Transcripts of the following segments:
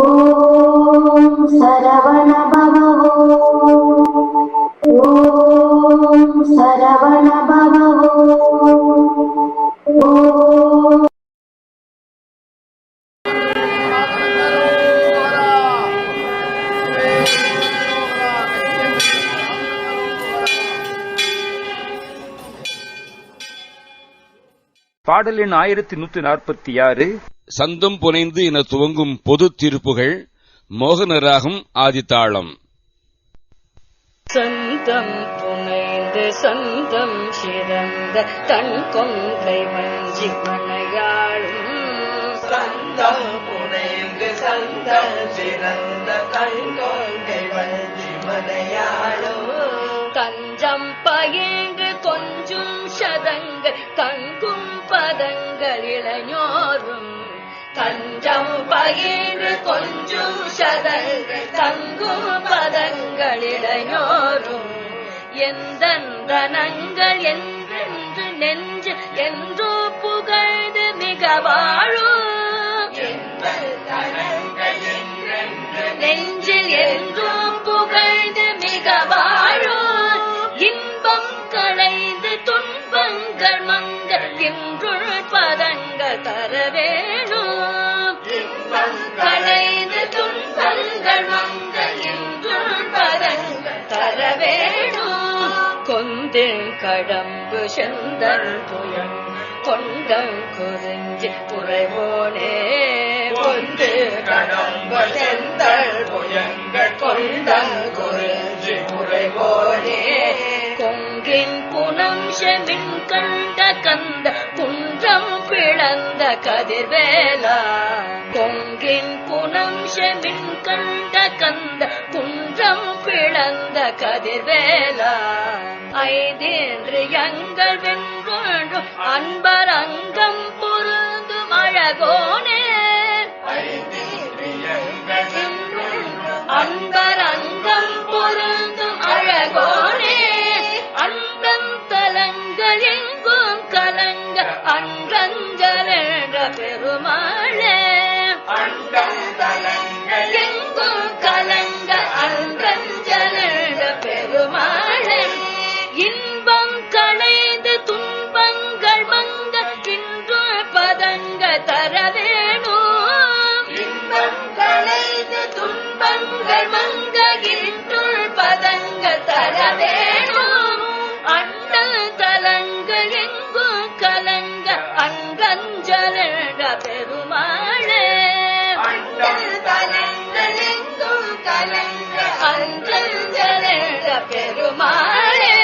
ஓம் சரவண பாடல் எண் ஆயிரத்தி நூத்தி நாற்பத்தி ஆறு. சந்தம் புனைந்து என துவங்கும் பொது திருப்புகள் மோகனராகம் ஆதித்தாளம். சந்தம் புனைந்து சந்தம் சிறந்த தன் கொங்கை வஞ்சி மனையாளும். சந்தம் புனைந்து சந்தம் சிறந்த தங்கொங்கை வஞ்சி மனையாளும். தஞ்சம் பயின்று தஞ்சம் கொஞ்சும் சதங்கள் தங்கும் பதங்களிடையோரும். எந்த தனங்கள் என்றென்று நெஞ்சு என்றோ புகழ்ந்து மிகவா கடம்பு செந்தல் புயம் கொண்டம் குறிஞ்சி உறைவோனே கொண்டு கடம்ப செந்தல் புயங்கள் கொண்டம் குறிஞ்சி உறைவோனே கொங்கின் புனம் செவின் கண்ட கந்த குன்றம் பிளந்த கதிர்வேலா. கொங்கின் புனம் செவின் கண்ட கந்த குன்றம் பிளந்த கதிர்வேலா. ஐதேன்று எங்கள் வென்றோண்டும் அன்பர் அங்கம் பொருந்தும் அழகோனே அன்பர் அங்கம் பொருந்தும் அழகோனே அன்பம் தலங்கள் எங்கும் கலங்க அன்றஞ்சலென்ற பெருமாளே. அண்டம் பெருமாளே. அண்டம் தலங்கள் எங்கும் கலங்க அன்றஞ்சலென்ற பெருமாளே.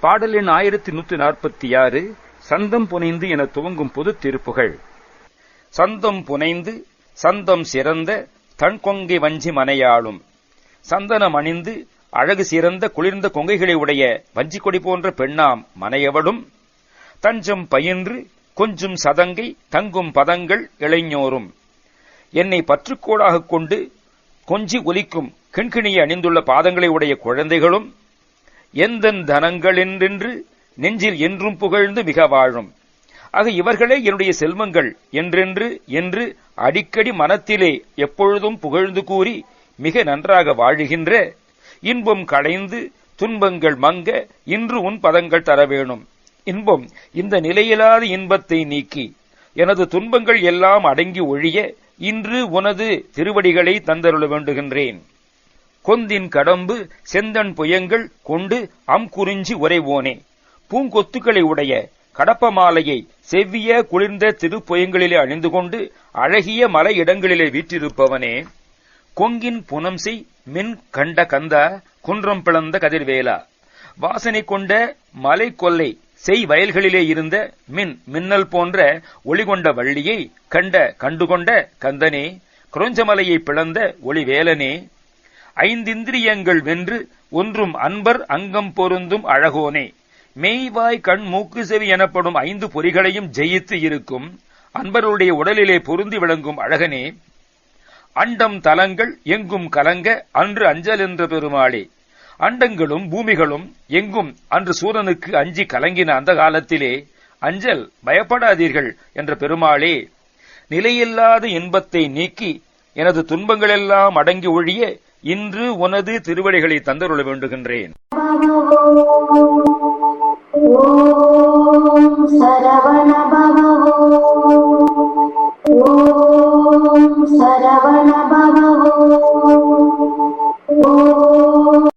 பாடல் எண் ஆயிரத்தி நூத்தி நாற்பத்தி ஆறு சந்தம் புனைந்து என துவங்கும் பொது திருப்புகள். சந்தம் புனைந்து சந்தம் சிறந்த தன் கொங்கை வஞ்சி மனையாளும். சந்தனம் அணிந்து அழகு சிறந்த குளிர்ந்த கொங்கைகளை உடைய வஞ்சிக்கொடி போன்ற பெண்ணாம் மனையவளும் தஞ்சம் பயின்று கொஞ்சும் சதங்கை தங்கும் பதங்கள் இளைஞோரும். என்னை பற்றுக்கோடாகக் கொண்டு கொஞ்சி ஒலிக்கும் கிண்கிணியை அணிந்துள்ள பாதங்களை உடைய குழந்தைகளும் எந்தன் தனங்களென்றென்று நெஞ்சில் என்றும் புகழ்ந்து மிக வாழும். ஆக இவர்களே என்னுடைய செல்வங்கள் என்றென்று என்று அடிக்கடி மனத்திலே எப்பொழுதும் புகழ்ந்து கூறி மிக நன்றாக வாழுகின்ற இன்பம் களைந்து துன்பங்கள் மங்க இன்று உன் பதங்கள் தர வேணும். இன்பம் இந்த நிலையிலாத இன்பத்தை நீக்கி எனது துன்பங்கள் எல்லாம் அடங்கி ஒழிய இன்று உனது திருவடிகளை தந்தருள வேண்டுகின்றேன். கொந்தின் கடம்பு செந்தன் புயங்கள் கொண்டு அம்குறிஞ்சி உரைவோனே பூங்கொத்துக்களை உடைய கடப்ப மாலையை செவ்விய குளிர்ந்த திருப்புயங்களிலே அணிந்து கொண்டு அழகிய மலை இடங்களிலே வீற்றிருப்பவனே. கொங்கின் புனம் செய் மின் கண்ட கந்தா குன்றம் பிளந்த கதிர்வேலா. வாசனை கொண்ட மலை கொல்லை செய் வயல்களிலே இருந்த மின் மின்னல் போன்ற ஒளிகொண்ட வள்ளியை கண்ட கண்டுகொண்ட கந்தனே குரஞ்சமலையை பிளந்த ஒளிவேலனே. ஐந்திந்திரியங்கள் வென்று ஒன்றும் அன்பர் அங்கம் பொருந்தும் அழகோனே. மெய்வாய் கண் மூக்கு செவி எனப்படும் ஐந்து பொறிகளையும் ஜெயித்து இருக்கும். அன்பருடைய உடலிலே பொருந்தி விளங்கும் அழகனே. அண்டம் தலங்கள் எங்கும் கலங்க அன்று அஞ்சல் என்ற பெருமாளே. அண்டங்களும் பூமிகளும் எங்கும் அன்று சூரனுக்கு அஞ்சி கலங்கின அந்த காலத்திலே அஞ்சல் பயப்படாதீர்கள் என்ற பெருமாளே. நிலையில்லாத இன்பத்தை நீக்கி எனது துன்பங்களெல்லாம் அடங்கி ஒழிய இன்று உனது திருவடிகளை தந்தருள வேண்டுகின்றேன். ஓம் சரவண